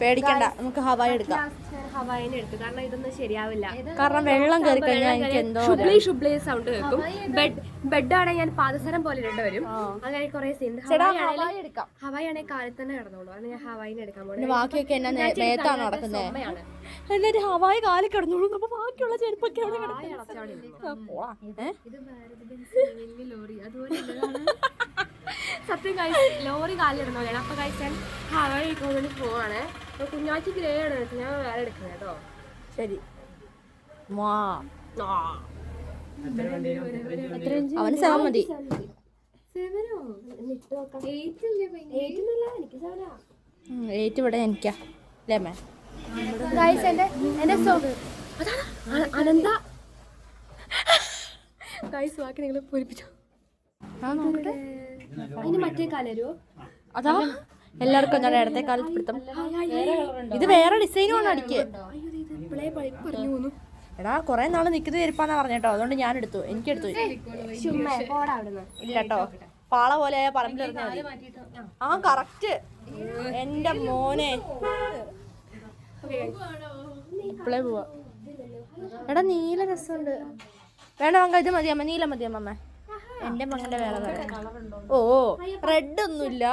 പേടിക്കണ്ട. നമുക്ക് ഹവായി എടുക്കാം. ഹവായിനെ എടുത്തു. കാരണം ഇതൊന്നും ശരിയാവില്ല. കാരണം വെള്ളം കയറി കഴിഞ്ഞാൽ എനിക്ക് എന്തോ ഒരു- ഷുബ്ലി ഷുബ്ലി സൗണ്ട് കേൾക്കും. ബെഡ് ബെഡാണ് ഞാൻ പാദസരം പോലെ ഇടേണ്ടി വരും. അങ്ങനെ കുറെ സീൻ ഹവായി ഹവായി എടുക്കാം. ഹവായി ആണെങ്കിൽ കാലിൽ തന്നെ കിടന്നോളൂ. അങ്ങനെ ഞാൻ ഹവായിനെ എടുക്കാൻ പോകുന്നത് ബാക്കിയൊക്കെ എന്നാ നടക്കുന്നത്. എന്നിട്ട് ഹവായി കാലിൽ കിടന്നോളൂ. അപ്പൊ ബാക്കിയുള്ള ചെരുപ്പൊക്കെ അവിടെ? സത്യം കഴിച്ച് ലോറി കാലിലിടുന്നതാണ് അപ്പൊ കഴിച്ചാൽ ഹവായി എടുക്കുന്നതിന് പോവാണ്. അപ്പൊ കുഞ്ഞാച്ചി ഗ്രേ ആണ് ഞാൻ വേറെ എടുക്കുന്നത് കേട്ടോ. ശരി. മാ അവന് സെവൻ മതി. എയ്റ്റ് ഒന്നല്ല എനിക്ക് സെവനാ എയ്റ്റ് ഇവിടെ എനിക്കാ. അല്ലേ മേ ഗൈസ് എന്റെ എന്റെ അതാണ് അനന്ത. ഗൈസ് ബാക്കി നിങ്ങൾ പൂരിപ്പിച്ചു. ആ നോക്കട്ടെ. അതിന് മറ്റേ കാലരുവോ അതാ? എല്ലാവർക്കും ഞാൻ ഇടത്തെ കാലത്ത് പിടുത്തം ഇത് വേറെ ഡിസൈനും ആണ് അടിക്ക്. എടാ കുറെ നാൾ നിക്കുന്ന ചെരുപ്പാന്നാ പറഞ്ഞേട്ടോ. അതുകൊണ്ട് ഞാൻ എടുത്തു. എനിക്ക് എടുത്തു. ഇല്ലട്ടോ. പാള പോലെ പറമ്പിൽ മതി. ആ. കറക്റ്റ് എന്റെ മോനെ. ഇപ്പളേ പോവാ. എടാ നീല രസമുണ്ട്. വേണ്ട മങ്ക ഇത് മതി അമ്മ. നീല മതി അമ്മ. എന്റെ മകന്റെ വേറെ വേറെ ഓ റെഡ് ഒന്നുമില്ല.